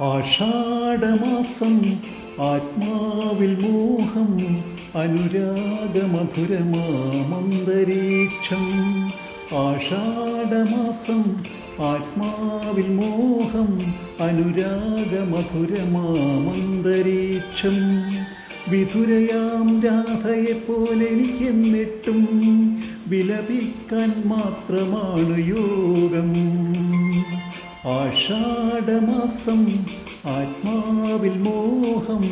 ആഷാഢമാസം ആത്മാവിൽ മോഹം അനുരാഗമധുരമാമന്തരീക്ഷം. ആഷാഢമാസം ആത്മാവിൽ മോഹം അനുരാഗമധുരമാമന്തരീക്ഷം. വിധുരയാം രാധയെപ്പോലെ എനിക്കെന്നിട്ടും വിലപിക്കാൻ മാത്രമാണ് യോഗം. ആഷാഢമാസം ആത്മാവിൽ മോഹം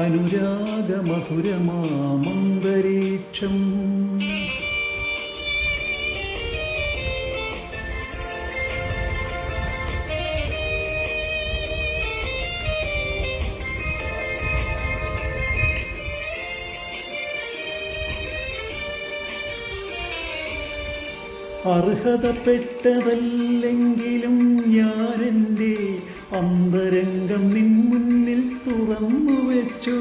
അനുരാഗമധുരമാമന്തരീക്ഷം അർഹതപ്പെട്ടതല്ലെങ്കിലും ഞാനെന്റെ അന്തരംഗം നിൻ മുന്നിൽ തുറന്നു വെച്ചു.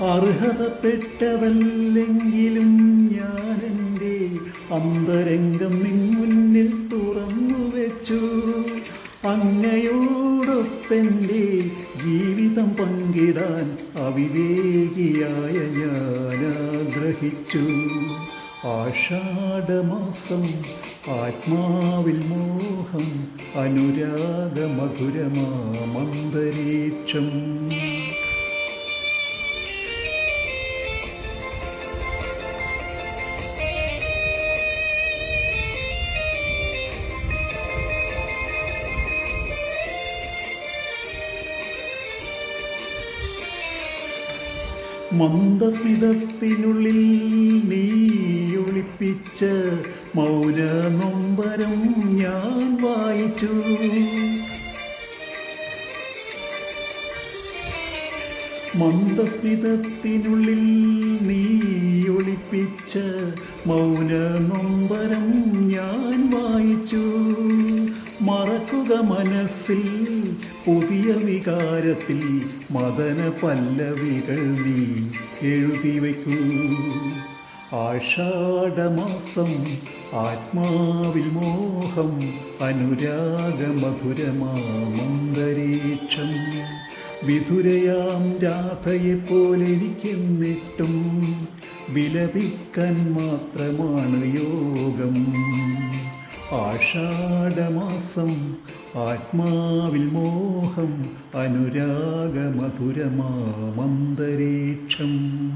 അർഹതപ്പെട്ടതല്ലെങ്കിലും ഞാനെന്റെ അന്തരംഗം നിൻ മുന്നിൽ തുറന്നു വെച്ചു. അങ്ങയോടൊപ്പെന്റെ ജീവിതം പങ്കിടാൻ അവിവേകിയായ ആഗ്രഹിച്ചു ആഷാഢമാസം ആത്മാവിൽ മോഹം അനുരാഗമധുരമാമന്തരീക്ഷം. മന്ദസ്മിതത്തിനുള്ളിൽ നീ ഒളിപ്പിച്ച മൗന നൊമ്പരം ഞാൻ വായിച്ചു. മന്ദസിതത്തിനുള്ളിൽ നീ ഒളിപ്പിച്ച മൗന നൊമ്പരം ഞാൻ വായിച്ചു. മറക്കുക മനസ്സിൽ പുതിയ വികാരത്തിൽ മദന പല്ലവികൾ നീ എഴുതി വയ്ക്കൂ. ആഷാഢമാസം ആത്മാവിൽ മോഹം അനുരാഗമധുരമാമന്തരീക്ഷം വിധുരയാം രാധയെപ്പോലെ എനിക്കെന്നിട്ടും വിലപിക്കാൻ മാത്രമാണ് യോഗം. ആഷാഢമാസം ആത്മാവിൽ മോഹം അനുരാഗമധുരമാമന്തരീക്ഷം